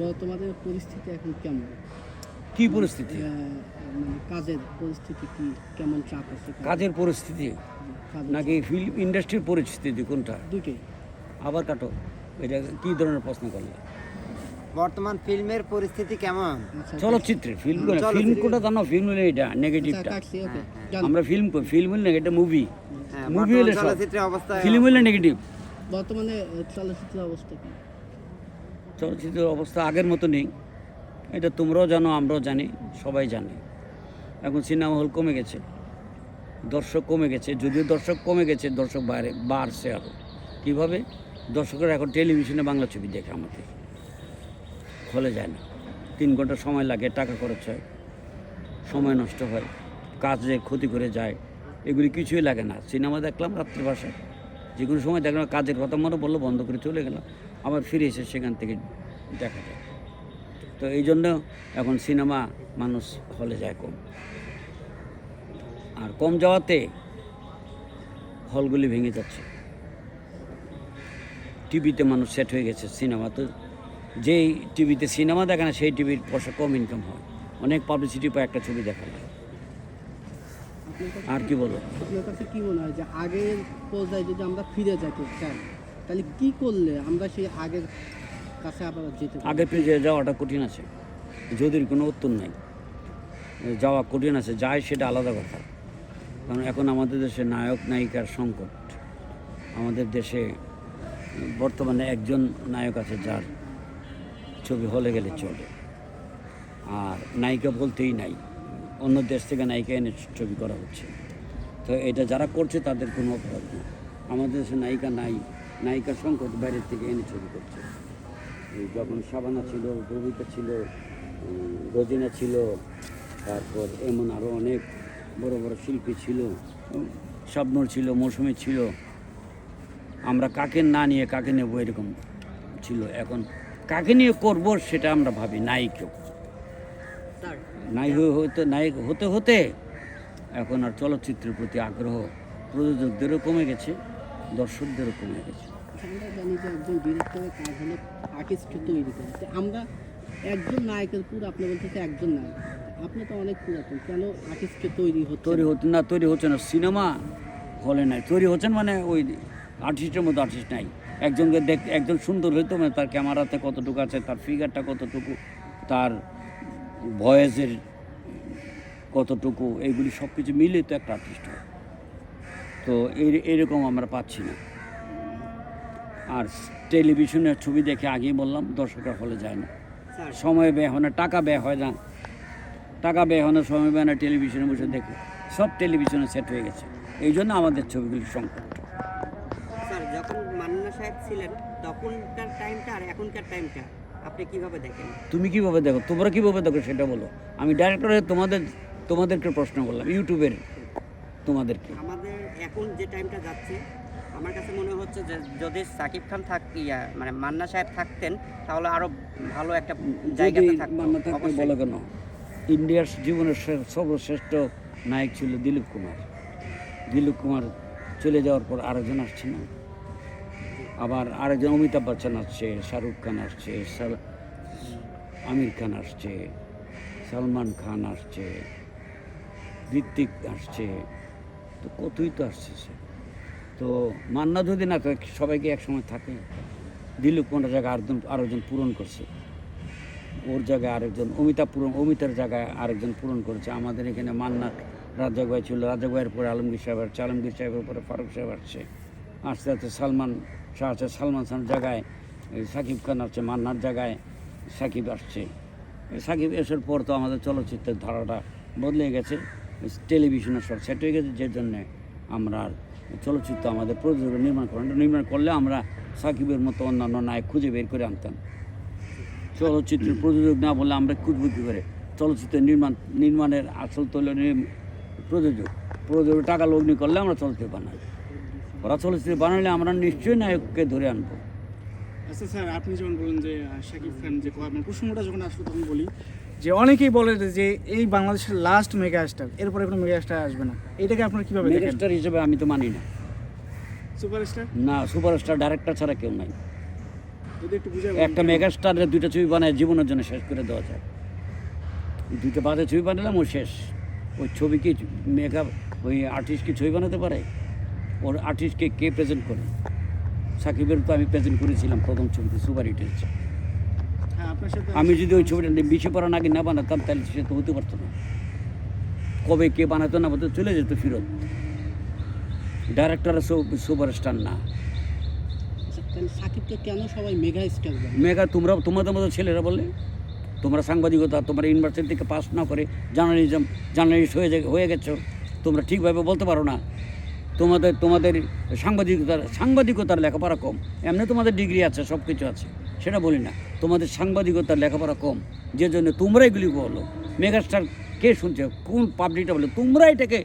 বর্তমানে পরিস্থিতি এখন কেমন? কি পরিস্থিতি? মানে কাজের পরিস্থিতি কি? কেমন চাপ আছে কাজের? পরিস্থিতি? নাকি ফিল্ম ইন্ডাস্ট্রির পরিস্থিতি কোনটা? দুটোই আবার কাটো। এটা কি ধরনের প্রশ্ন করলে? বর্তমান ফিল্মের পরিস্থিতি কেমন? আচ্ছা চলচ্চিত্রের ফিল্ম করে ফিল্ম কোটা জানো? ফিল্ম হলে এটা আচ্ছা, নেগেটিভটা ওকে হ্যাঁ, জান। আমরা ফিল্ম ফিল্ম হলে এটা মুভি হ্যাঁ, মুভি হলে চলচ্চিত্রের অবস্থা ফিল্ম হলে নেগেটিভ বর্তমানে চলচ্চিত্রের অবস্থা কি? চলচ্চিত্রের অবস্থা আগের মতো নেই। এটা তোমরাও জানো, আমরাও জানি, সবাই জানে। এখন সিনেমা হল কমে গেছে। দর্শক কমে গেছে। যদিও দর্শক কমে গেছে, দর্শক বাইরে বাড়ছে আরও কীভাবে? দর্শকরা এখন টেলিভিশনে বাংলা ছবি দেখে আমাদের। হলে যায় না। তিন ঘণ্টা সময় লাগে, টাকা খরচ হয়, সময় নষ্ট হয়, কাজে ক্ষতি করে যায়, এগুলি কিছুই লাগে না। সিনেমা দেখলাম রাত্রি বাসায়। যে কোনো সময় দেখলাম, কাজের কথা মনে বলল বন্ধ করে চলে গেলাম। আবার ফিরে এসে সেখান থেকে দেখা যায়। তো এই জন্য এখন সিনেমা মানুষ হলে যায় কম। আর কম যাওয়াতে হলগুলি ভেঙে যাচ্ছে। টিভিতে মানুষ সেট হয়ে গেছে সিনেমা। তো যেই টিভিতে সিনেমা দেখে না, সেই টিভির পয়সা কম ইনকাম হয়। অনেক পাবলিসিটি পায় একটা ছবি দেখা যায় আর কি বলব? আপনার কাছে কি মনে হয় যে আগের পর্যায়ে যদি আমরা ফিরে যেতে চাই তাহলে কি করলে আমরা সেই আগের আগে পেজে যাওয়াটা কঠিন আছে। যদির কোনো উত্তর নাই। যাওয়া কঠিন আছে যায় সেটা আলাদা কথা। কারণ এখন আমাদের দেশে নায়ক নায়িকার সংকট। আমাদের দেশে বর্তমানে একজন নায়ক আছে যার ছবি হলে গেলে চলে। আর নায়িকা বলতেই নাই। অন্য দেশ থেকে নায়িকা এনে ছবি করা হচ্ছে। তো এটা যারা করছে তাদের কোনো অপরাধ নেই আমাদের দেশে নায়িকা নাই। নায়িকার সংকট বাইরের থেকে এনে ছবি করছে। যখন সাবানা ছিল ববিতা ছিল রোজিনা ছিল তারপর এমন আরও অনেক বড় বড় শিল্পী ছিল শাবনূর ছিল মৌসুমী ছিল। আমরা কাকে না নিয়ে কাকে নেব এরকম ছিল। এখন কাকে নিয়ে করব সেটা আমরা ভাবি নাই কেউ। নাই হয়ে হতে নায়ক হতে হতে এখন আর চলচ্চিত্রের প্রতি আগ্রহ প্রযোজকদেরও কমে গেছে দর্শকদেরও কমে গেছে। আমরা জানি যে একজন ডিরেক্টরের কাজ হলো আর্টিস্টকে তৈরি করে। আমরা একজন নায়কের পুরো, আপনি বলতেছে একজন নায়ক। আপনি তো অনেক পুরাতন, কেন আর্টিস্টকে তৈরি হচ্ছে তৈরি হতে না, তৈরি হচ্ছে না। সিনেমা হলে নাই। তৈরি হচ্ছেন মানে ওই আর্টিস্টের মতো আর্টিস্ট নাই। একজনকে দেখ, একজন সুন্দর হইতো মানে তার ক্যামেরাতে কতটুকু আছে, তার ফিগারটা কতটুকু, তার ভয়েসের কতটুকু, এইগুলি সব কিছু মিলে তো একটা আর্টিস্ট হয়। তো এই, এরকম আমরা পাচ্ছি না। আর টেলিভিশনের ছবি দেখে আগেই বললাম দর্শকরা হলে যায় না। সময় ব্যয় হয় না টাকা ব্যয় হয় না। টাকা ব্যয় হয় না সময় ব্যয় না টেলিভিশনে বসে দেখে। সব টেলিভিশনে সেট হয়ে গেছে। এই জন্য আমাদের ছবিগুলি সংকট। যখন মান্না সাহেব ছিলেন তখনকার টাইমটা আর এখনকার টাইমটা আপনি কীভাবে দেখেন? তুমি কীভাবে দেখো? তোমরা কীভাবে দেখো সেটা বলো। আমি ডাইরেক্টর তোমাদের তোমাদেরকে প্রশ্ন করলাম ইউটিউবের তোমাদেরকে। আমাদের এখন যে টাইমটা যাচ্ছে আমার কাছে মনে হচ্ছে যে যদি সাকিব খান থাক ইয়া মানে মান্না সাহেব থাকতেন তাহলে আরও ভালো একটা জায়গাতে থাকতো। মান্না থাকতে। বলো কেন? ইন্ডিয়ার জীবনের সর্বশ্রেষ্ঠ নায়ক ছিল দিলীপ কুমার। দিলীপ কুমার চলে যাওয়ার পর আরেকজন আসছে না। আবার আরেকজন অমিতাভ বচ্চন আসছে শাহরুখ খান আসছে আমির খান আসছে সালমান খান আসছে ঋত্বিক আসছে তো কতই তো আসছে সে? তো মান্না যদি না থাকে সবাইকে একসময় থাকে। দিলীপ কুমারের জায়গায় আরেকজন আরেকজন পূরণ করছে। ওর জায়গায় আরেকজন অমিতা পূরণ, অমিতার জায়গায় আরেকজন পূরণ করেছে। আমাদের এখানে মান্নার রাজ্জাক ছিল। রাজ্জাক পরে আলমগীর সাহেব আসছে, আলমগীর সাহেবের পরে ফারুক সাহেব আসছে। আস্তে আস্তে সালমান শাহ আছে, সালমান খানের জায়গায় সাকিব খান আসছে, মান্নার জায়গায় সাকিব আসছে। সাকিব এসার পর তো আমাদের চলচ্চিত্রের ধারাটা বদলে গেছে। টেলিভিশনের সব সেট হয়ে গেছে, যে জন্যে আমরা আর চলচ্চিত্র আমাদের প্রযোজক নির্মাণ করেন। নির্মাণ করলে আমরা সাকিবের মতো অন্যান্য নায়ক খুঁজে বের করে আনতাম। চলচ্চিত্রের প্রযোজক না বললে আমরা খুঁজব কী করে চলচ্চিত্রের নির্মাণ, নির্মাণের আসল তৈল প্রযোজক। প্রযোজক টাকা লগ্নি করলে আমরা চলচ্চিত্র বানাই। ওরা চলচ্চিত্র বানালে আমরা নিশ্চয়ই নায়ককে ধরে আনব। আচ্ছা স্যার আপনি যেমন বললেন যে শাকিব খান যে মানে প্রসঙ্গটা যখন আসলো তখন বলি যে অনেকেই বলে যে এই বাংলাদেশের লাস্ট মেগা স্টার এরপরে কোনো মেগা স্টার আসবে না। এটাকে আপনারা কীভাবে দেখেন? মেগাস্টার হিসেবে আমি তো মানি না। সুপারস্টার না সুপারস্টার ডাইরেক্টর ছাড়া কেউ নাই। যদি একটু একটা মেগাস্টারের দুইটা ছবি বানায় জীবনের জন্য শেষ করে দেওয়া যায়। দুইটা বাজে ছবি বানালাম ও শেষ। ওই ছবি কি মেকআপ ওই আর্টিস্ট কি ছবি বানাতে পারে? ওর আর্টিস্টকে কে প্রেজেন্ট করে সাকিবের তো আমি প্রেজেন্ট করেছিলাম প্রথম ছবিতে সুপার হিট হয়েছে। হ্যাঁ আপনার সাথে আমি যদি ওই ছবিটা বেশি পড়া নাকি না বানাতাম তাহলে সে তো হতে পারতো না। কবে কে বানাতো না বানাতো চলে যেত ফিরত। ডাইরেক্টর সুপারস্টার না। আচ্ছা, তাহলে সাকিবকে কেন সবাই মেগা স্টার বলে মেগা তোমরা তোমাদের মতো ছেলেরা বললে তোমরা সাংবাদিকতা তোমরা ইউনিভার্সিটি থেকে পাস না করে জার্নালিজম জার্নালিস্ট হয়ে হয়ে গেছো তোমরা ঠিকভাবে বলতে পারো না। তোমাদের তোমাদের সাংবাদিকতার সাংবাদিকতার লেখাপড়া কম। এমনি তোমাদের ডিগ্রি আছে সব কিছু আছে। সেটা বলি না। তোমাদের সাংবাদিকতার লেখাপড়া কম। যে জন্য তোমরা এগুলি বলো। মেগাস্টার কে শুনছে? কোন পাবলিকটা বলে? তোমরা এটাকে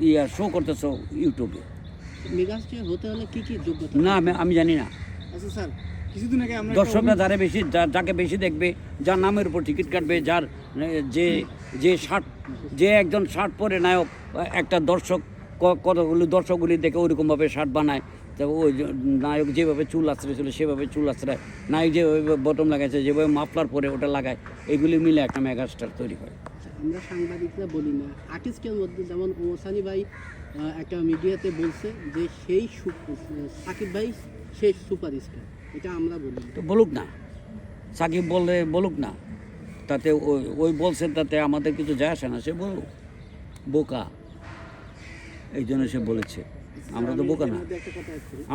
ইয়া শো করতেছো ইউটিউবে হতে হলে কি কি যোগ্যতা? না আমি- জানি না। আচ্ছা স্যার কিছুদিন আগে আমরা দর্শকরা যারা বেশি যা- যাকে বেশি দেখবে যার নামের উপর টিকিট কাটবে যার যে যে শার্ট যে একজন শার্ট পরে নায়ক একটা দর্শক কতগুলি দর্শকগুলি দেখে ওইরকমভাবে শার্ট বানায়। তো ওই নায়ক যেভাবে চুল আশ্রয় আশ্রয়েছিল সেভাবে চুল আশ্রয় নায়ক যেভাবে বটম লাগাইছে যেভাবে মাফলার পরে ওটা লাগায় এগুলি মিলে একটা মেগাস্টার তৈরি হয়। আমরা সাংবাদিকরা বলি না আর্টিস্টের মধ্যে যেমন ওসানি ভাই একটা মিডিয়াতে বলছে যে সেই সাকিব ভাই শেষ সুপারস্টার এটা আমরা বলি তো বলুক না। সাকিব বলে বলুক না। তাতে ওই ওই বলছে তাতে আমাদের কিছু যায় আসে না সে বলুক। বোকা। এই জন্য সে বলেছে আমরা তো বোকা না।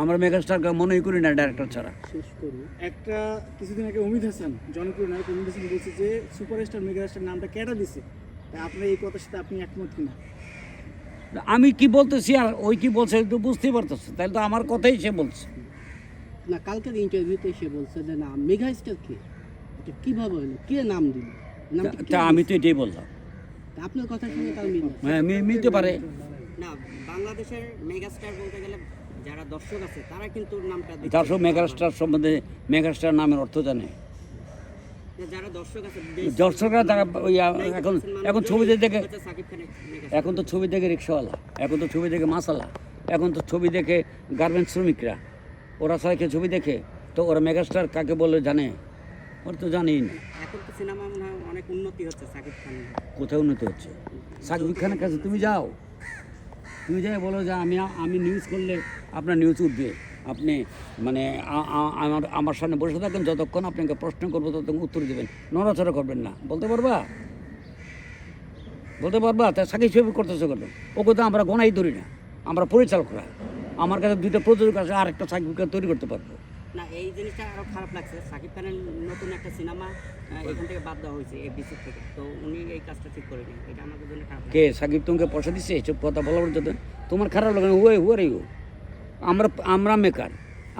আমরা মেগাস্টারকে মনেই করি না ডাইরেক্টর ছাড়া। শেষ করি। একটা কিছুদিন আগে অমিত হাসান জনপ্রিয় নায়ক অমিত হাসান বলছে যে সুপারস্টার মেগাস্টার নামটা কেটে দিছে। আপনার এই কথার সাথে আপনি একমত কিনা? আমি কি বলতেছি আর ওই কি বলছে তো বুঝতেই পারতেছে। তাহলে তো আমার কথাই সে বলছে। না কালকের ইন্টারভিউতে সে বলছে যে না মেগা স্টার কে? এটা কীভাবে হলো? কে নাম দিল? আমি তো এটাই বললাম। আপনার কথা শুনে তার মিল হ্যাঁ মিলতে পারে। না বাংলাদেশের মেগাস্টার বলতে গেলে যারা দর্শক আছে তারা কিন্তু নামটা সব মেগাস্টার সম্বন্ধে মেগাস্টার নামের অর্থ জানে। যারা দর্শক আছে দর্শকরা তারা ওই এখন এখন ছবিতে দেখে এখন তো ছবি দেখে রিক্সাওয়ালা এখন তো ছবি দেখে মাসালা এখন তো ছবি দেখে গার্মেন্টস শ্রমিকরা। ওরা সবাইকে ছবি দেখে তো ওরা মেগাস্টার কাকে বলে জানে? ওরা তো জানেই না। এখন তো সিনেমা অনেক উন্নতি হচ্ছে সাকিব খানের। কোথায় উন্নতি হচ্ছে? সাকিব খানের কাছে তুমি যাও। তুমি যাই বলো যে আমি আমি নিউজ করলে আপনার নিউজ উঠবে। আপনি মানে আমার আমার সামনে বসে থাকেন, যতক্ষণ আপনাকে প্রশ্ন করব, ততক্ষণ উত্তর দেবেন। নড়াচড়া করবেন না। বলতে পারবা? বলতে পারবা? তা সাকিব ছবি করতেছে কেন? ওকে তো আমরা গোনাই ধরি না। আমরা পরিচালকরা। আমার কাছে দুইটা প্রযোজক আছে আর একটা সাকিবকে তৈরি করতে পারব। না, এই জিনিসটা আরও খারাপ লাগছে। সাকিব খানের নতুন একটা সিনেমা এখান থেকে বাদ দেওয়া হয়েছে এফডিসি থেকে। তো উনি এই কাজটা ঠিক করে করেনি। এটা আমাদের জন্য খারাপ কে, সাকিব তোমাকে পয়সা দিচ্ছে এসব কথা বলার জন্য। তোমার খারাপ লাগে হুয়ে হুয়ার ইউ আমরা আমরা মেকার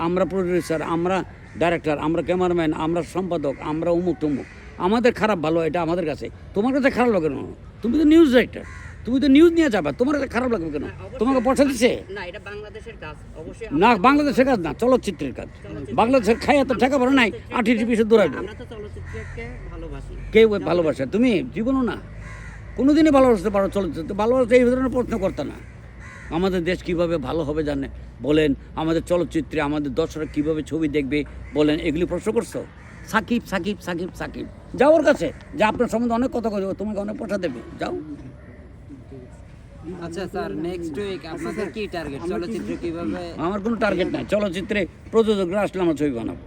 আমরা প্রডিউসার আমরা ডাইরেক্টর আমরা ক্যামেরাম্যান আমরা সম্পাদক, আমরা উমুক টুমুক আমাদের খারাপ ভালো, এটা আমাদের কাছে। তোমার কাছে খারাপ লাগে না? তুমি তো নিউজ রাইটার তুমি তো নিউজ নিয়ে যাবে তোমার কাছে খারাপ লাগবে কেন? তোমাকে পয়সা দিচ্ছে না বাংলাদেশের কাজ না চলচ্চিত্রের কাজ। বাংলাদেশের খাই এত টাকা ভরে নাই আঠিটি পিসে দৌড়াবে কেউ ভালোবাসে তুমি জীবনও না কোনোদিনই ভালোবাসতে পারো চলচ্চিত্র। ভালোবাসতে এই ধরনের প্রশ্ন করতে না। আমাদের দেশ কীভাবে ভালো হবে জানে? বলেন আমাদের চলচ্চিত্রে আমাদের দর্শকরা কীভাবে ছবি দেখবে? বলেন এগুলি প্রশ্ন করছ? সাকিব সাকিব সাকিব সাকিব। যাও ওর কাছে। যে আপনার সম্বন্ধে অনেক কথা কথা তোমাকে অনেক পয়সা দেবে। যাও। আচ্ছা স্যার নেক্সট উইক আপনাদের কি টার্গেট চলচ্চিত্র কীভাবে আমার কোনো টার্গেট নাই। চলচ্চিত্রে প্রযোজক আসলে আমার ছবি বানাবো।